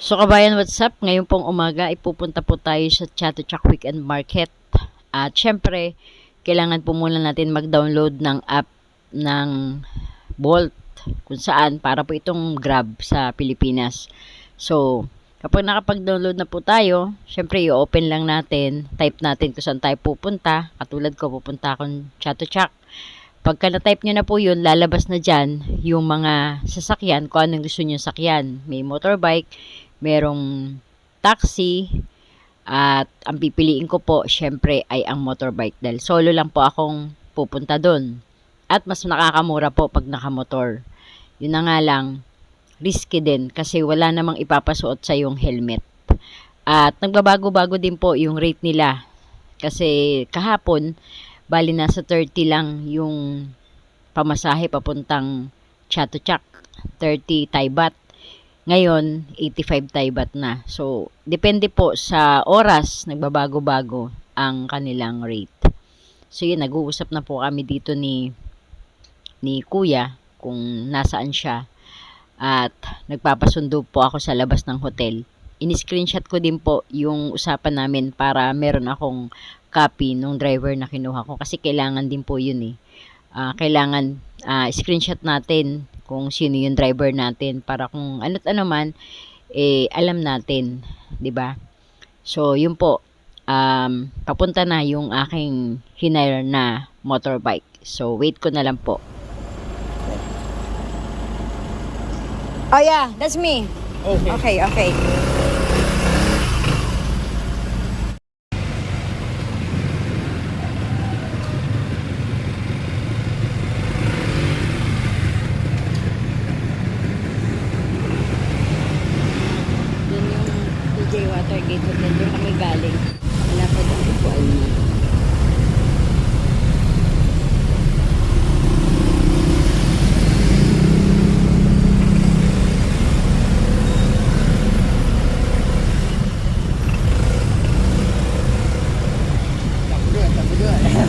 So kabayan, what's up? Ngayon pong umaga, ipupunta po tayo sa Chatuchak Weekend Market. At syempre, kailangan po muna natin mag-download ng app ng Bolt kung saan para po itong Grab sa Pilipinas. So, kapag nakapag-download na po tayo, syempre i-open lang natin, type natin kung saan tayo pupunta. Katulad ko, pupunta akong Chatuchak. Pagka na-type nyo na po yun, lalabas na dyan yung mga sasakyan, kung anong gusto nyo sakyan. May motorbike, merong taxi, at ang pipiliin ko po, syempre, ay ang motorbike. Dahil solo lang po akong pupunta doon. At mas nakakamura po pag nakamotor. Yun na nga lang, risky din kasi wala namang ipapasuot sa yung helmet. At nagbabago-bago din po yung rate nila. Kasi kahapon, bali nasa 30 lang yung pamasahe papuntang Chatuchak. 30 Taibat. Ngayon, 85 Taibat na. So, depende po sa oras, nagbabago-bago ang kanilang rate. So, yun, nag-uusap na po kami dito ni ni Kuya kung nasaan siya at nagpapasundo po ako sa labas ng hotel. In-screenshot ko din po yung usapan namin para meron akong copy nung driver na kinuha ko kasi kailangan din po yun eh. Ah, kailangan ah, screenshot natin kung sino yung driver natin para kung ano't ano man eh alam natin, 'di ba? So, yun po. Um, papunta na yung aking hinire na motorbike. So, wait ko na lang po. Oh yeah, that's me. Okay. Okay, okay. Yun yung DJ Watergate Hotel. Doon kami galing. Wala pa doon upuan mo.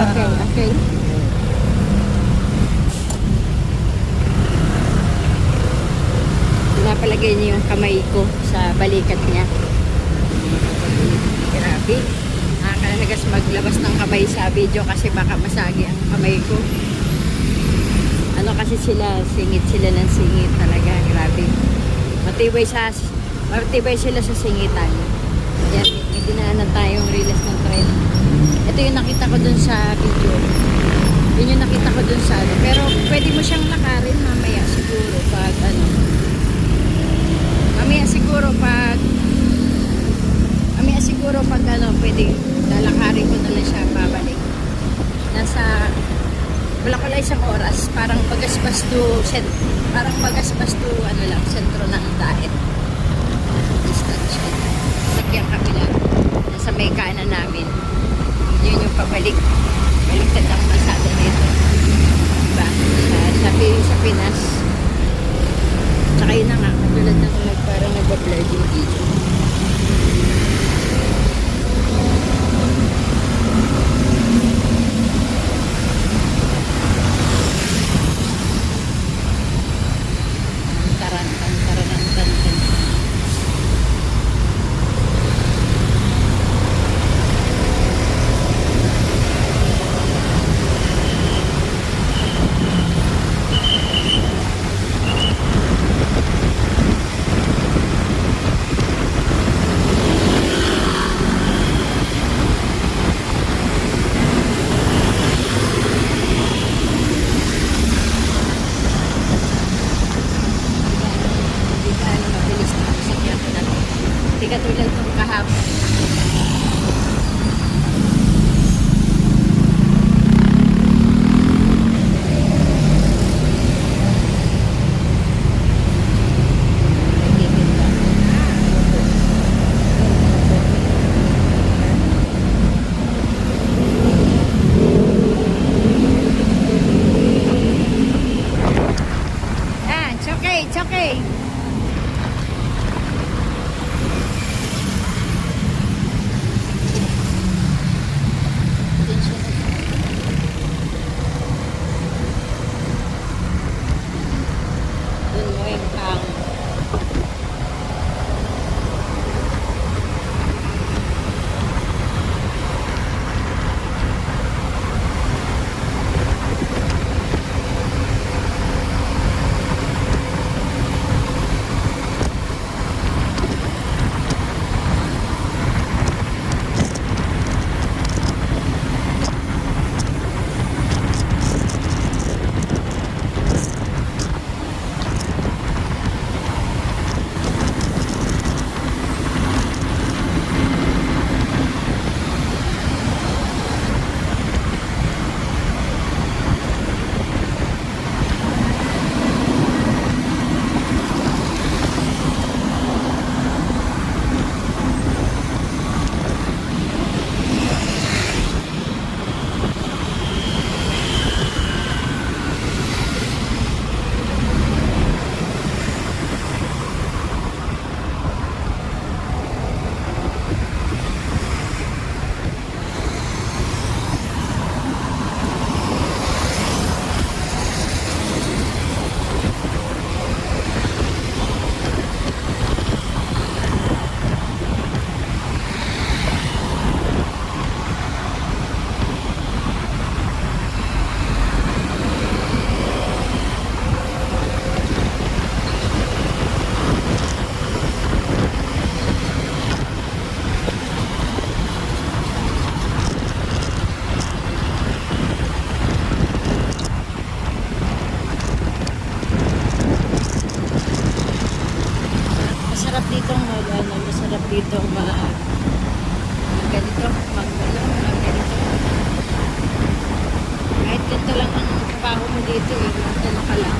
Okay, okay. Pinapalagay niya yung kamay ko sa balikat niya. Grabe. Nakakalagas maglabas ng kamay sa video kasi baka masagi ang kamay ko. Ano kasi sila, singit sila ng singit talaga. Grabe. Matibay sa matibay sila sa singitan. Yan, may dinaanan tayong release ng train. Ito yung nakita ko dun sa video. Yun yung nakita ko dun sa ano. Pero pwede mo siyang lakarin mamaya siguro pag ano. Siguro pag Mamaya siguro pag ano, pwede lalakarin ko na lang siya pabalik. Nasa wala ko lang isang oras, parang bagasbas to cent, parang bagasbas to ano lang, sentro ng daet. Distansya. Sakyang kabila. Nasa may kanan namin. Yun yung pabalik. Baliktad ang masada dito eh, ano ka lang,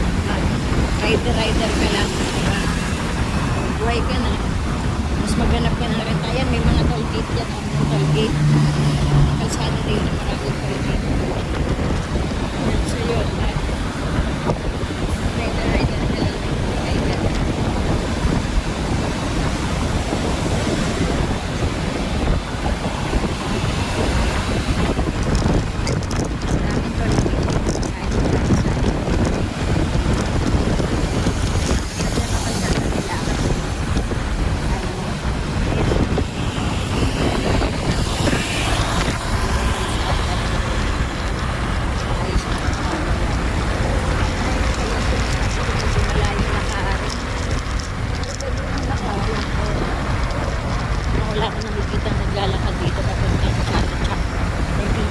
rider-rider ka lang, diba? Buhay ka na. Mas maghanap ka ng rentayan, may mga toll gate yan, ang mga toll gate. Kalsada dito, maraming toll gate. So yun,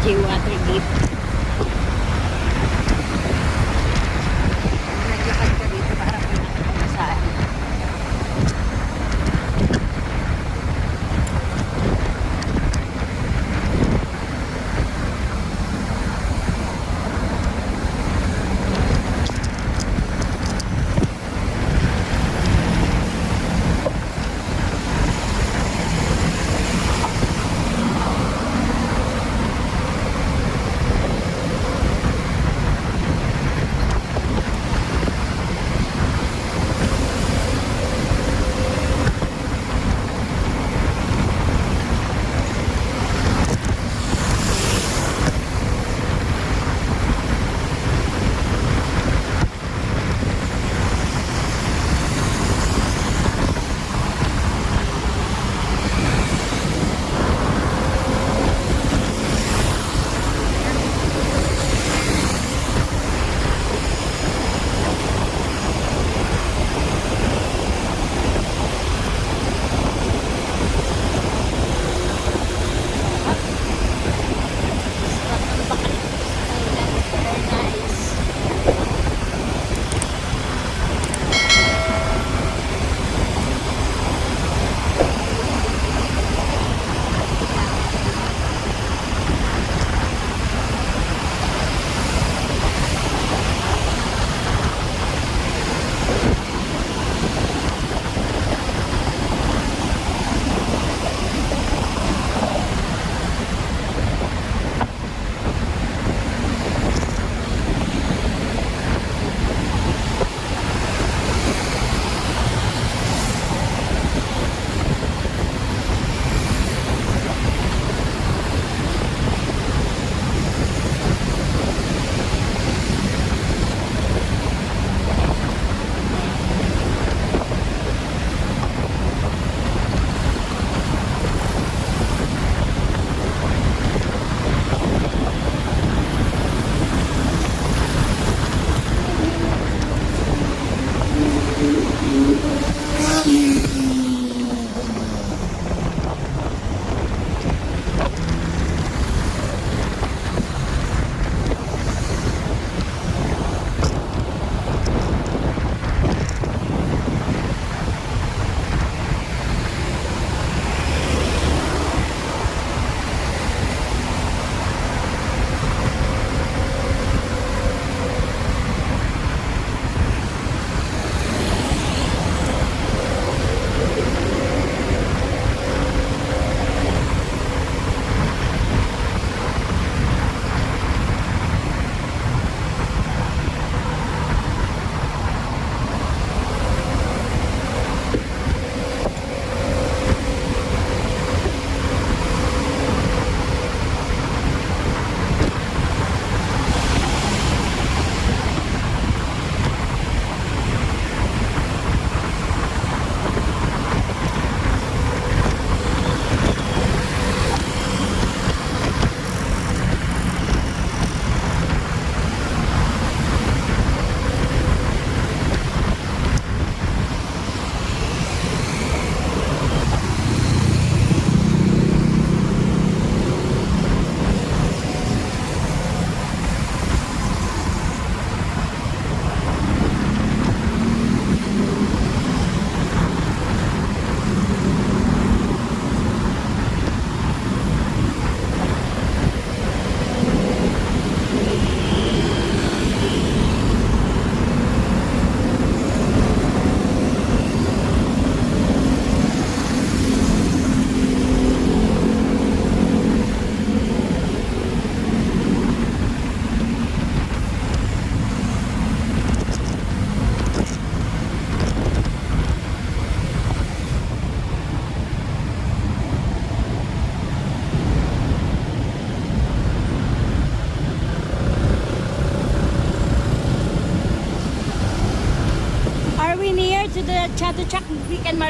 jiwa terdidik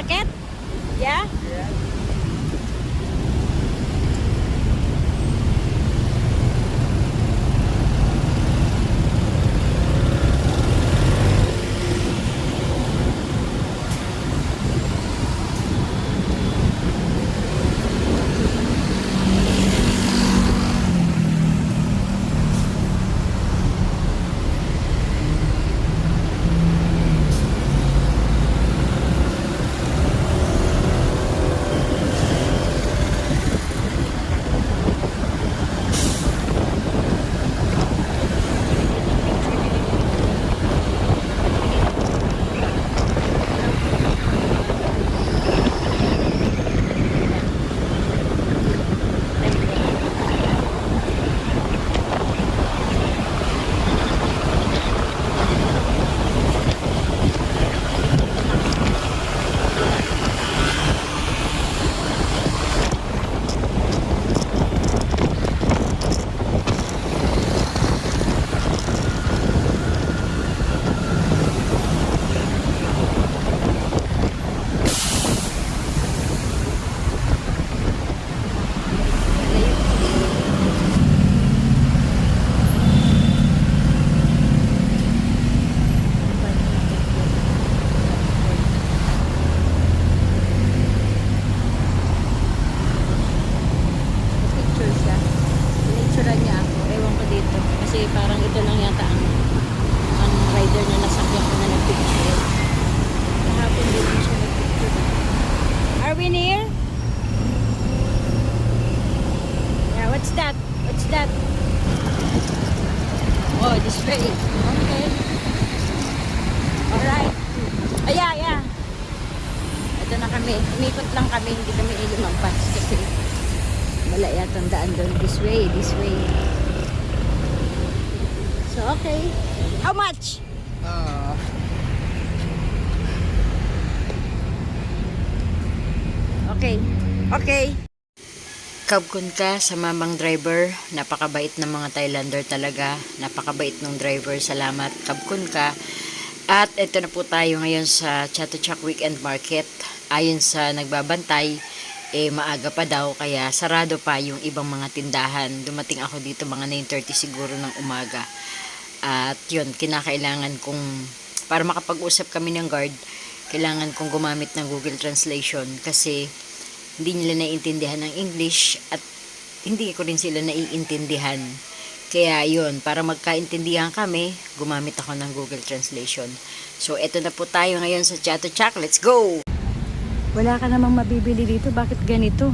Weekend This way, this way. So, okay. How much? Ah, Okay. Okay. Kabkun ka sa mamang driver. Napakabait ng mga Thailander talaga. Napakabait ng driver. Salamat. Kabkun ka. At ito na po tayo ngayon sa Chatuchak Weekend Market. Ayon sa nagbabantay, eh maaga pa daw kaya sarado pa yung ibang mga tindahan. Dumating ako dito mga 9.30 siguro ng umaga. At yun, kinakailangan kong, para makapag-usap kami ng guard, kailangan kong gumamit ng Google Translation kasi hindi nila naiintindihan ng English at hindi ko rin sila naiintindihan. Kaya yun, para magkaintindihan kami, gumamit ako ng Google Translation. So, eto na po tayo ngayon sa Chato Chak. Let's go! Wala ka namang mabibili dito. Bakit ganito?